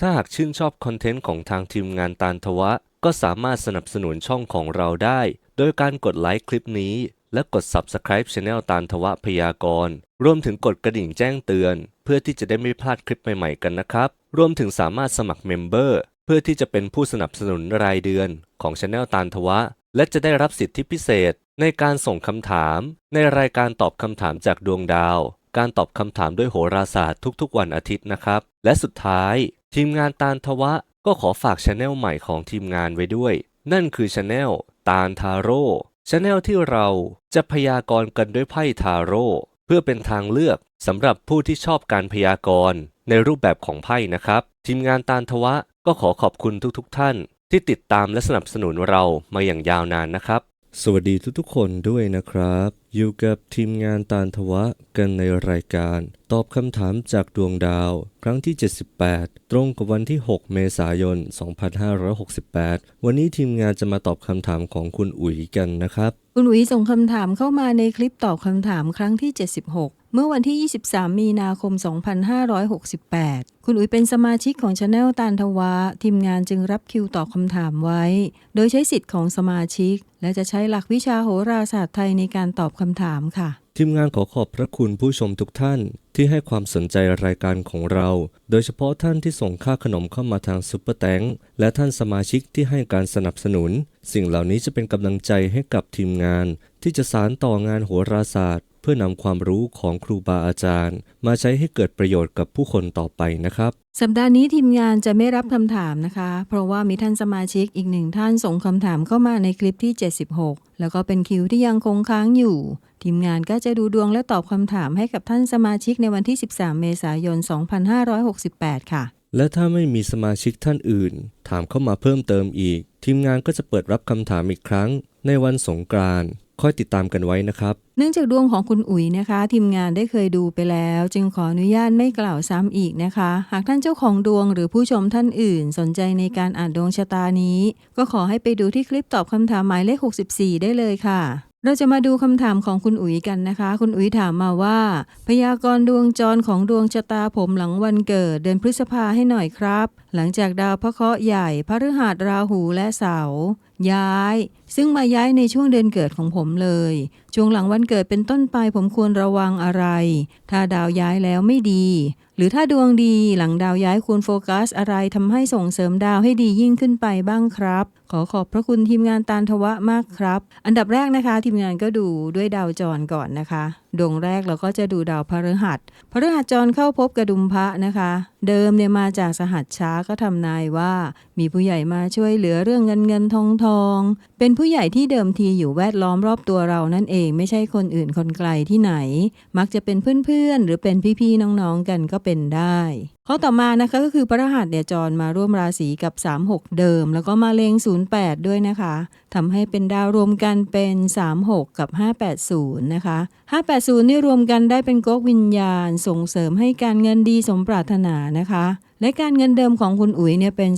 ถ้าหากชื่นชอบคอนเทนต์ของทางทีมงานตาลทวะ ก็สามารถสนับสนุนช่องของเราได้ โดยการกดไลค์คลิปนี้ และกด Subscribe Channel ตาลทวะพยากรณ์รวมถึงกดกระดิ่งแจ้งเตือน เพื่อที่จะได้ไม่พลาดคลิปใหม่ๆกันนะครับ รวมถึงสามารถสมัครเมมเบอร์เพื่อที่จะเป็นผู้สนับสนุนรายเดือนของ Channel ตาลทวะ และจะได้รับสิทธิพิเศษ ในการส่งคำถาม ในรายการตอบคำถามจากดวงดาว การตอบคำถามด้วยโหราศาสตร์ทุกๆ วันอาทิตย์นะครับ และสุดท้าย ทีมงานตาลทวะ ก็ขอฝากช anel ใหม่ของทีมงานไว้ด้วย นั่นคือช anel ตาลทาโร่ช anel ที่เราจะพยากรณ์กันด้วยไพ่ทาโร่เพื่อเป็นทางเลือกสำหรับผู้ที่ชอบการพยากรณ์ในรูปแบบของไพ่นะครับ ทีมงานตาลทวะก็ขอขอบคุณทุกๆท่าน ที่ติดตามและสนับสนุนเรามาอย่างยาวนานนะครับ สวัสดีทุกๆคนด้วยนะครับ อยู่กับทีมงานตาลทวะกันในรายการ ตอบคำถามจากดวงดาว ครั้งที่ 78 ตรงกับวันที่ 6 เมษายน 2568 วันนี้ทีมงานจะมาตอบคำถามของคุณอุ๋ยกันนะครับ คุณอุ๋ยส่งคำถามเข้ามาในคลิปตอบคำถามครั้งที่ 76 เมื่อวันที่ 23 มีนาคม 2568 คุณอุ๋ยเป็นสมาชิกของชาแนลตานทวะ ทีมงานจึงรับคิวตอบคำถามไว้ โดยใช้สิทธิ์ของสมาชิก และจะใช้หลักวิชาโหราศาสตร์ไทยในการตอบคำถามค่ะ ทีมงานขอขอบพระคุณผู้ชมทุกท่านที่ให้ความสนใจรายการของเรา โดยเฉพาะท่านที่ส่งค่าขนมเข้ามาทางซุปเปอร์แตงและท่านสมาชิกที่ให้การสนับสนุน สิ่งเหล่านี้จะเป็นกำลังใจให้กับทีมงาน ที่จะสานต่องานโหราศาสตร์ เพื่อนำความรู้ของครูบาอาจารย์ มาใช้ให้เกิดประโยชน์กับผู้คนต่อไปนะครับสัปดาห์นี้ทีมงานจะไม่รับคำถามนะคะ เพราะว่ามีท่านสมาชิกอีกหนึ่งท่านส่งคำถามเข้ามาในคลิปที่ 76 แล้วก็เป็นคิวที่ยังคงค้างอยู่ ทีมงานก็จะดูดวงและตอบคำถามให้กับท่านสมาชิกในวันที่ 13 เมษายน 2568 ค่ะ และถ้าไม่มีสมาชิกท่านอื่น ถามเข้ามาเพิ่มเติมอีก ทีมงานก็จะเปิดรับคำถามอีกครั้ง ในวันสงกรานต์ค่อยติดตามกันไว้นะครับ เนื่องจากดวงของคุณอุ๋ยนะคะ ทีมงานได้เคยดูไปแล้ว จึงขออนุญาตไม่กล่าวซ้ำอีกนะคะ หากท่านเจ้าของดวงหรือผู้ชมท่านอื่น สนใจในการอ่านดวงชะตานี้ ก็ขอให้ไปดูที่คลิปตอบคำถามหมายเลข 64 ได้เลยค่ะ เราจะมาดูคำถามของคุณอุ๋ยกันนะคะ คุณอุ๋ยถามมาว่า พยากรณ์ดวงจรของดวงชะตาผมหลังวันเกิด เดือนพฤษภาให้หน่อยครับ หลังจากดาวพระเคราะห์ใหญ่ พระฤหัสราหูและเสาร์ย้าย ซึ่งมาย้ายในช่วงเดือนเกิดของผมเลย ช่วงหลังวันเกิดเป็นต้นไปผมควรระวังอะไร ถ้าดาวย้ายแล้วไม่ดี หรือถ้าดวงดีหลังดาวย้ายควรโฟกัสอะไรทำให้ส่งเสริมดาวให้ดียิ่งขึ้นไปบ้างครับ ขอขอบพระคุณทีมงานตาลทวะมากครับ อันดับแรกนะคะ ทีมงานก็ดูด้วยดาวจรก่อนนะคะ ดวงแรกเราก็จะดูดาวพฤหัสพฤหัสจรเข้าพบกระดุมพระนะคะ เดิมเนี่ยมาจากสหัสช้าก็ทำนายว่า มีผู้ใหญ่มาช่วยเหลือเรื่องเงินเงินทองทอง เป็นผูู้้ใหญ่ที่เดิมทีอยู่แวดล้อมรอบตัวเรานั่นเองไม่ใช่คนอื่นคนไกลที่ไหน มักจะเป็นเพื่อนๆ หรือเป็นพี่ๆ น้องๆ กันก็เป็นได้ข้อต่อมานะคะก็คือพระหัสเนี่ยจรมาร่วมราศีกับ 36 เดิม แล้วก็มาเลง08 ด้วยนะคะทำให้เป็นดาวรวมกันเป็น 36 กับ 580 นะคะ 580 นี่รวมกันได้เป็นก๊กวิญญาณ ส่งเสริมให้การเงินดีสมปรารถนานะคะ และการเงินเดิมของคุณอุ๋ยเนี่ยเป็น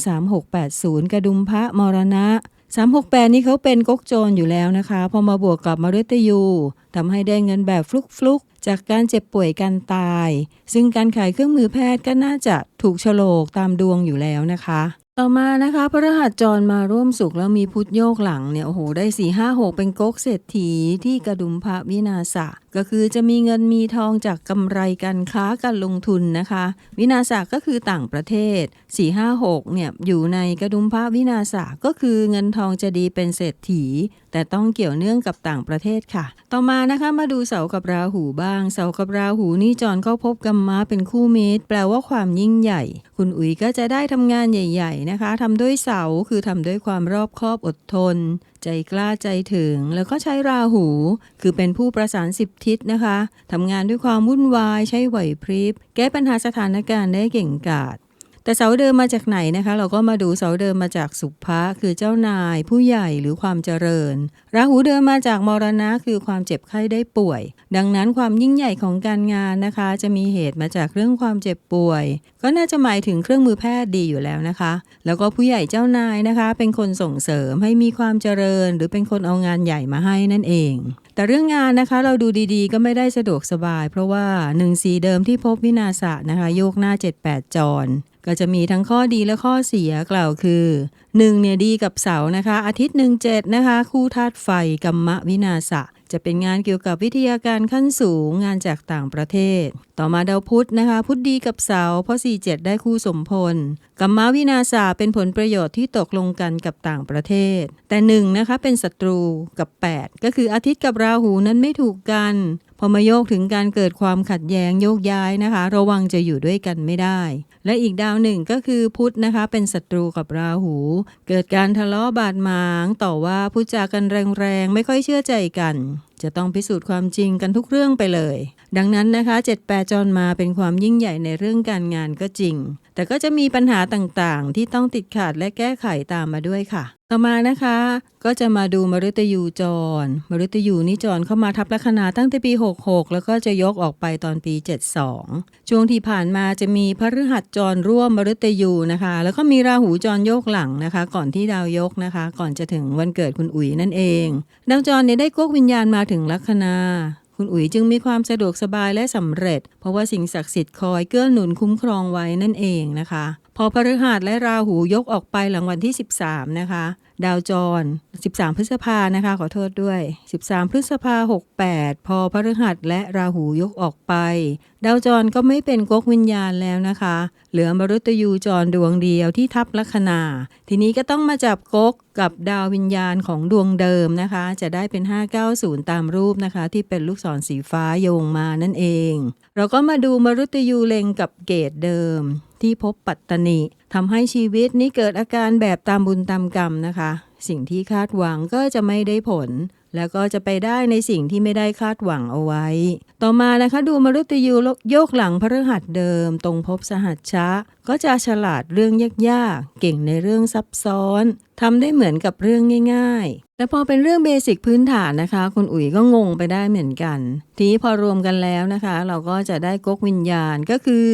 3680 กระดุมพระมรณะ 368 นี่เขาเป็นก๊กโจรอยู่แล้วนะคะ พอมาบวกกับมฤตยูทำให้ได้เงินแบบฟลุกๆ จากการเจ็บป่วยการตาย ซึ่งการขายเครื่องมือแพทย์ก็น่าจะถูกโฉลกตามดวงอยู่แล้วนะคะ ต่อมานะคะ พระรหัสจรมาร่วมสุขแล้วมีพุทธโยกหลังเนี่ยโอ้โหได้ 4 5 6 เป็นก๊กเศรษฐีที่กระดุมพระวินาศะ ก็คือจะมีเงินมีทองจากกำไรการค้าการลงทุนนะคะ วินาศก็คือต่างประเทศ 456เนี่ยอยู่ในกระดุมพระวินาศก็คือเงินทองจะดีเป็นเศรษฐี แต่ต้องเกี่ยวเนื่องกับต่างประเทศค่ะ ต่อมานะคะมาดูเสากับราหูบ้าง เสากับราหูนี่จรเข้าพบกัมมะเป็นคู่มิตร แปลว่าความยิ่งใหญ่ คุณอุ๋ยก็จะได้ทำงานใหญ่ ๆนะคะทำด้วยเสาคือทำด้วยความรอบคอบอดทน ใจกล้าใจถึง แล้วก็ใช้ราหู คือเป็นผู้ประสานสิบทิศนะคะทำงานด้วยความวุ่นวายใช้ไหวพริบ แก้ปัญหาสถานการณ์ได้เก่งกาจ แต่เสาเดิมมาจากไหนนะคะ เราก็มาดูเสาเดิมมาจากสุภะคือเจ้านาย ผู้ใหญ่หรือความเจริญ ราหูเดิมมาจากมรณะคือความเจ็บไข้ได้ป่วย ดังนั้นความยิ่งใหญ่ของการงานนะคะ จะมีเหตุมาจากเรื่องความเจ็บป่วย ก็น่าจะหมายถึงเครื่องมือแพทย์ดีอยู่แล้วนะคะ แล้วก็ผู้ใหญ่เจ้านายนะคะ เป็นคนส่งเสริมให้มีความเจริญ หรือเป็นคนเอางานใหญ่มาให้นั่นเองแต่เรื่องงานนะคะเราดูดีๆ ก็ไม่ได้สะดวกสบาย เพราะว่าหนึ่งสีเดิมที่พบวินาศะนะคะ โยกหน้า 78 จร ก็จะมีทั้งข้อดีและข้อเสียกล่าวคือ1เนี่ยดีกับเสานะคะ อาทิตย์1 7นะคะ คู่ธาตุไฟกัมมะวินาศะจะเป็นงานเกี่ยวกับวิทยาการขั้นสูงงานจากต่างประเทศ ต่อมาดาวพุธนะคะ พุธดีกับเสาเพราะ47 ได้คู่สมพลกัมมะวินาศาเป็นผลประโยชน์ที่ตกลงกันกับต่างประเทศ แต่หนึ่งนะคะเป็นศัตรูกับ 8 ก็คืออาทิตย์กับราหูนั้นไม่ถูกกันพอมาโยกถึงการเกิดความขัดแย้งโยกย้ายนะคะ ระวังจะอยู่ด้วยกันไม่ได้ และอีกดาวหนึ่งก็คือพุธนะคะ เป็นศัตรูกับราหู เกิดการทะเลาะบาดหมางต่อว่าพูดจากันแรงๆ ไม่ค่อยเชื่อใจกัน จะต้องพิสูจน์ความจริงกันทุกเรื่องไปเลย ดังนั้นนะคะ7แปดจรมาเป็นความยิ่งใหญ่ในเรื่องการงานก็จริง แต่ก็จะมีปัญหาต่างๆ ที่ต้องติดขัดและแก้ไขตามมาด้วยค่ะ ต่อมานะคะ ก็จะมาดูมฤตยูจร มฤตยูนี่จรเข้ามาทับลัคนาตั้งแต่ปี 66 แล้วก็จะยกออกไปตอนปี 72 ช่วงที่ผ่านมาจะมีพฤหัสจรร่วมมฤตยูนะคะ แล้วก็มีราหูจรโยกหลังนะคะ ก่อนที่ดาวยกนะคะ ก่อนจะถึงวันเกิดคุณอุ๋ยนั่นเอง ดาวจรเนี่ยได้กกวิญญาณมาถึงลัคนา คุณอุ๋ยจึงมีความสะดวกสบายและสำเร็จ เพราะว่าสิ่งศักดิ์สิทธิ์คอยเกื้อหนุนคุ้มครองไว้นั่นเองนะคะ พอพฤหัสและราหูยกออกไปหลังวันที่ 13 นะคะ ดาวจร 13 พฤษภานะคะ ขอโทษด้วย 13 พฤษภา 68 พอพฤหัสและราหูยกออกไป ดาวจรก็ไม่เป็นก๊กวิญญาณแล้วนะคะ เหลือมรุตยูจรดวงเดียวที่ทับลัคนา ทีนี้ก็ต้องมาจับก๊กกับดาววิญญาณของดวงเดิมนะคะ จะได้เป็น 590 ตามรูปนะคะ ที่เป็นลูกศรสีฟ้าโยงมานั่นเอง เราก็มาดูมรุตยูเล็งกับเกตเดิม ที่พบปัตตนิทำให้ชีวิตนี้เกิดอาการแบบตามบุญตามกรรมนะคะ สิ่งที่คาดหวังก็จะไม่ได้ผล แล้วก็จะไปได้ในสิ่งที่ไม่ได้คาดหวังเอาไว้ ต่อมานะคะดูมรุตยูโยกหลังพฤหัสเดิม ตรงพบสหัสชะ ก็จะฉลาดเรื่องยากๆ เก่งในเรื่องซับซ้อนทำได้เหมือนกับเรื่องง่าย ๆ แต่พอเป็นเรื่องเบสิกพื้นฐานนะคะ คุณอุ๋ยก็งงไปได้เหมือนกัน ทีนี้พอรวมกันแล้วนะคะ เราก็จะได้ก๊กวิญญาณก็คือ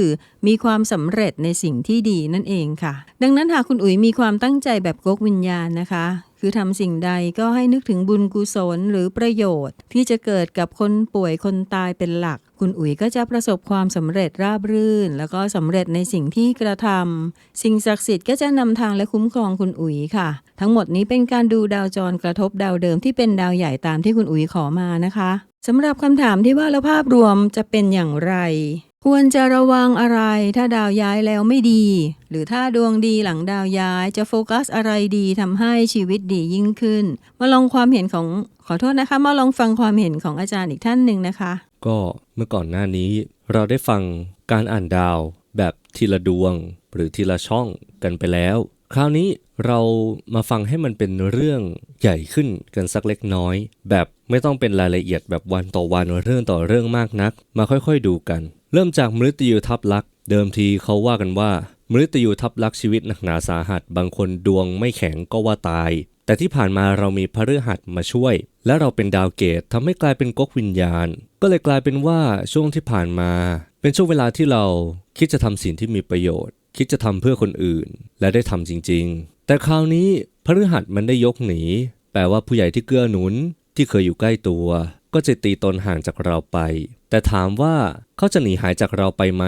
มีความสำเร็จในสิ่งที่ดีนั่นเองค่ะ ดังนั้นหากคุณอุ๋ยมีความตั้งใจแบบก๊กวิญญาณนะคะ คือทำสิ่งใดก็ให้นึกถึงบุญกุศลหรือประโยชน์ ที่จะเกิดกับคนป่วยคนตายเป็นหลัก คุณอุ๋ยก็จะประสบความสำเร็จราบรื่น แล้วก็สำเร็จในสิ่งที่กระทำสิ่งศักดิ์สิทธิ์ก็จะนำทางและคุ้มครองคุณอุ๋ยค่ะ ทั้งหมดนี้เป็นการดูดาวจรกระทบดาวเดิมที่เป็นดาวใหญ่ตามที่คุณอุ๋ยขอมานะคะสำหรับคำถามที่ว่าแล้วภาพรวมจะเป็นอย่างไร ควรจะระวังอะไรถ้าดาวย้ายแล้วไม่ดี หรือถ้าดวงดีหลังดาวย้ายจะโฟกัสอะไรดีทำให้ชีวิตดียิ่งขึ้น มาลองความเห็นของขอโทษนะคะ มาลองฟังความเห็นของอาจารย์อีกท่านหนึ่งนะคะ ก็เมื่อก่อนหน้านี้ เราได้ฟังการอ่านดาวแบบทีละดวง หรือทีละช่องกันไปแล้ว คราวนี้เรามาฟังให้มันเป็นเรื่องใหญ่ขึ้นกันสักเล็กน้อย แบบไม่ต้องเป็นรายละเอียดแบบวันต่อวันเรื่องต่อเรื่องมากนัก มาค่อยๆดูกัน เริ่มจากมฤตยูทับลักษ์เดิมทีเขาว่ากันว่ามฤตยูทับลักษ์ชีวิตหนักหนาสาหัส บางคนดวงไม่แข็งก็ว่าตาย แต่ที่ผ่านมาเรามีพฤหัสมาช่วย และเราเป็นดาวเกตทำให้กลายเป็นก๊กวิญญาณ ก็เลยกลายเป็นว่าช่วงที่ผ่านมา เป็นช่วงเวลาที่เราคิดจะทำสิ่งที่มีประโยชน์ คิดจะทำเพื่อคนอื่น และได้ทำจริง ๆ แต่คราวนี้พฤหัสมันได้ยกหนีแปลว่าผู้ใหญ่ที่เกื้อหนุนที่เคยอยู่ใกล้ตัว ก็จะตีตนห่างจากเราไป แต่ถามว่าเขาจะหนีหายจากเราไปไหม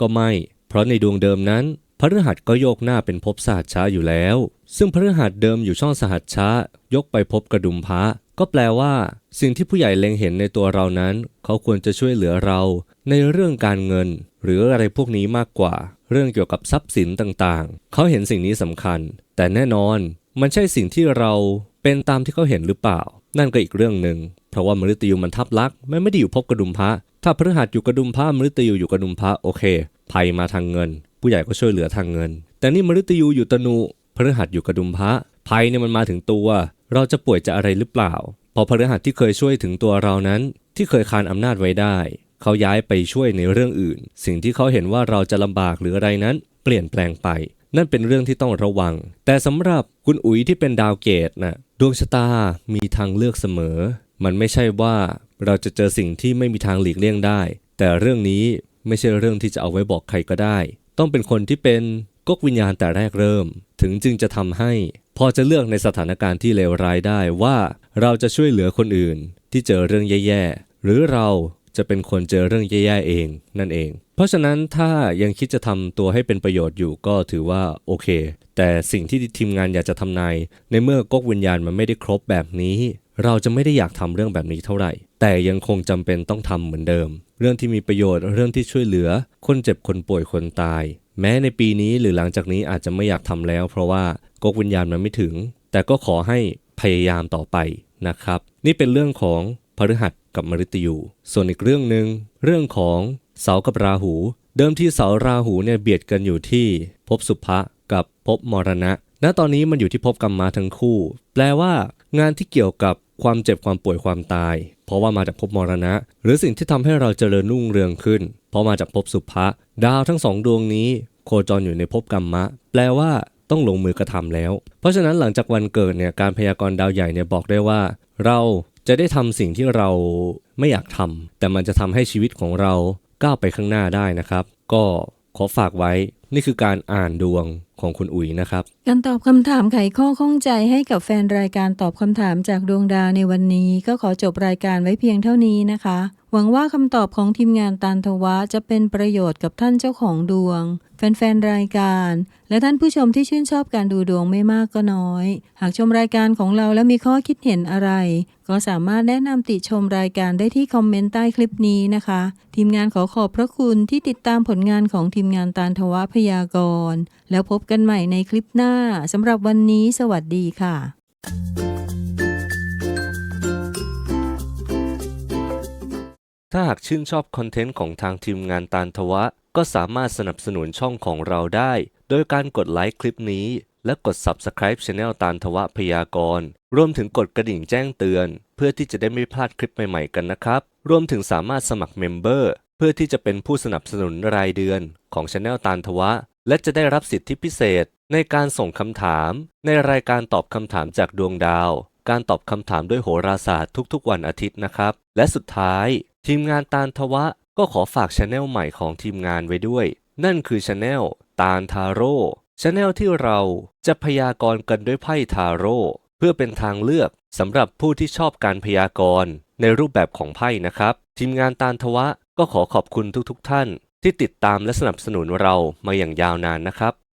ก็ไม่ เพราะในดวงเดิมนั้นพฤหัสก็โยกหน้าเป็นภพสหัสช้าอยู่แล้ว ซึ่งพฤหัสเดิมอยู่ช่องสหัสช้ายกไปพบกระดุมพระก็แปลว่า สิ่งที่ผู้ใหญ่เล็งเห็นในตัวเรานั้น เขาควรจะช่วยเหลือเรา ในเรื่องการเงิน หรืออะไรพวกนี้มากกว่า เรื่องเกี่ยวกับทรัพย์สินต่างๆ เขาเห็นสิ่งนี้สำคัญ แต่แน่นอน มันใช่สิ่งที่เราเป็นตามที่เขาเห็นหรือเปล่า นั่นก็อีกเรื่องหนึ่ง เพราะว่ามฤตยูมันทับลักษณ์มันไม่ได้อยู่พบกระดุมพระ ถ้าพฤหัสอยู่กระดุมพระมฤตยูอยู่กระดุมพระโอเค ภัยมาทางเงิน ผู้ใหญ่ก็ช่วยเหลือทางเงิน แต่นี่มฤตยูอยู่ตนุพฤหัสอยู่กระดุมพระ ภัยเนี่ยมันมาถึงตัว เราจะป่วยจะอะไรหรือเปล่า พอพฤหัสที่เคยช่วยถึงตัวเรานั้น ที่เคยคานอำนาจไว้ได้ เขาย้ายไปช่วยในเรื่องอื่น สิ่งที่เขาเห็นว่าเราจะลำบากหรืออะไรนั้น เปลี่ยนแปลงไป นั่นเป็นเรื่องที่ต้องระวัง แต่สำหรับคุณอุ๋ยที่เป็นดาวเกตนะ่ะดวงชะตามีทางเลือกเสมอ มันไม่ใช่ว่าเราจะเจอสิ่งที่ไม่มีทางหลีกเลี่ยงได้ แต่เรื่องนี้ไม่ใช่เรื่องที่จะเอาไว้บอกใครก็ได้ ต้องเป็นคนที่เป็นก๊กวิญญาณแต่แรกเริ่ม ถึงจึงจะทำให้ พอจะเลือกในสถานการณ์ที่เลวร้ายได้ว่า เราจะช่วยเหลือคนอื่นที่เจอเรื่องแย่ๆหรือเรา จะเป็นคนเจอเรื่องแย่ๆเองนั่นเอง เพราะฉะนั้นถ้ายังคิดจะทำตัวให้เป็นประโยชน์อยู่ก็ถือว่าโอเค แต่สิ่งที่ทีมงานอยากจะทำนายในเมื่อก๊กวิญญาณมันไม่ได้ครบแบบนี้ เราจะไม่ได้อยากทำเรื่องแบบนี้เท่าไหร่ แต่ยังคงจำเป็นต้องทำเหมือนเดิม เรื่องที่มีประโยชน์เรื่องที่ช่วยเหลือ คนเจ็บคนป่วยคนตาย แม้ในปีนี้หรือหลังจากนี้อาจจะไม่อยากทำแล้ว เพราะว่าก๊กวิญญาณมันไม่ถึง แต่ก็ขอให้พยายามต่อไปนะครับ นี่เป็นเรื่องของพฤหัส กับมฤตยู ส่วนอีกเรื่องหนึ่งเรื่องของเสากับราหู เดิมที่เสาราหูเนี่ยเบียดกันอยู่ที่ภพสุภะกับภพมรณะ ณตอนนี้มันอยู่ที่ภพกรรมมาทั้งคู่ แปลว่างานที่เกี่ยวกับความเจ็บความป่วยความตาย เพราะว่ามาจากภพมรณะ หรือสิ่งที่ทำให้เราเจริญรุ่งเรืองขึ้น เพราะมาจากภพสุภะดาวทั้งสองดวงนี้ โคจรอยู่ในภพกรรมะ แปลว่าต้องลงมือกระทำแล้ว เพราะฉะนั้นหลังจากวันเกิดเนี่ยการพยากรณ์ดาวใหญ่เนี่ยบอกได้ว่า เรา จะได้ทำสิ่งที่เราไม่อยากทำแต่มันจะทำให้ชีวิตของเราก้าวไปข้างหน้าได้นะครับ ก็ขอฝากไว้ นี่คือการอ่านดวงของคุณอุ๋ยนะครับ การตอบคำถามไขข้อข้องใจให้กับแฟนรายการตอบคำถามจากดวงดาวในวันนี้ ก็ขอจบรายการไว้เพียงเท่านี้นะคะ หวังว่าคำตอบของทีมงานตานทวะจะเป็นประโยชน์กับท่านเจ้าของดวง แฟนๆรายการ และท่านผู้ชมที่ชื่นชอบการดูดวงไม่มากก็น้อย หากชมรายการของเราแล้วมีข้อคิดเห็นอะไร ก็สามารถแนะนำติชมรายการได้ที่คอมเมนต์ใต้คลิปนี้นะคะ ทีมงานขอขอบพระคุณที่ติดตามผลงานของทีมงานตานทวะพยากรณ์ แล้วพบกันใหม่ในคลิปหน้าสำหรับวันนี้สวัสดีค่ะ ถ้าหากชื่นชอบคอนเทนต์ของทางทีมงานตาลทวะ ก็สามารถสนับสนุนช่องของเราได้ โดยการกดไลค์คลิปนี้ และกด Subscribe Channel ตาลทวะพยากรณ์รวมถึงกดกระดิ่งแจ้งเตือน เพื่อที่จะได้ไม่พลาดคลิปใหม่ๆกันนะครับ รวมถึงสามารถสมัครเมมเบอร์ เพื่อที่จะเป็นผู้สนับสนุนรายเดือนของ Channel ตาลทวะ และจะได้รับสิทธิพิเศษในการส่งคำถาม ในรายการตอบคำถามจากดวงดาว การตอบคำถามด้วยโหราศาสตร์ทุกๆ วันอาทิตย์นะครับ และสุดท้าย ทีมงานตาลทวะ ก็ขอฝากช anel ใหม่ของทีมงานไว้ด้วย นั่นคือช anel ตาลทาโร่ช anel ที่เราจะพยากรณ์กันด้วยไพ่ทาโร่เพื่อเป็นทางเลือกสำหรับผู้ที่ชอบการพยากรณ์ในรูปแบบของไพ่นะครับ ทีมงานตาลทวะ ก็ขอขอบคุณทุกๆท่านที่ติดตามและสนับสนุนเรามาอย่างยาวนานนะครับ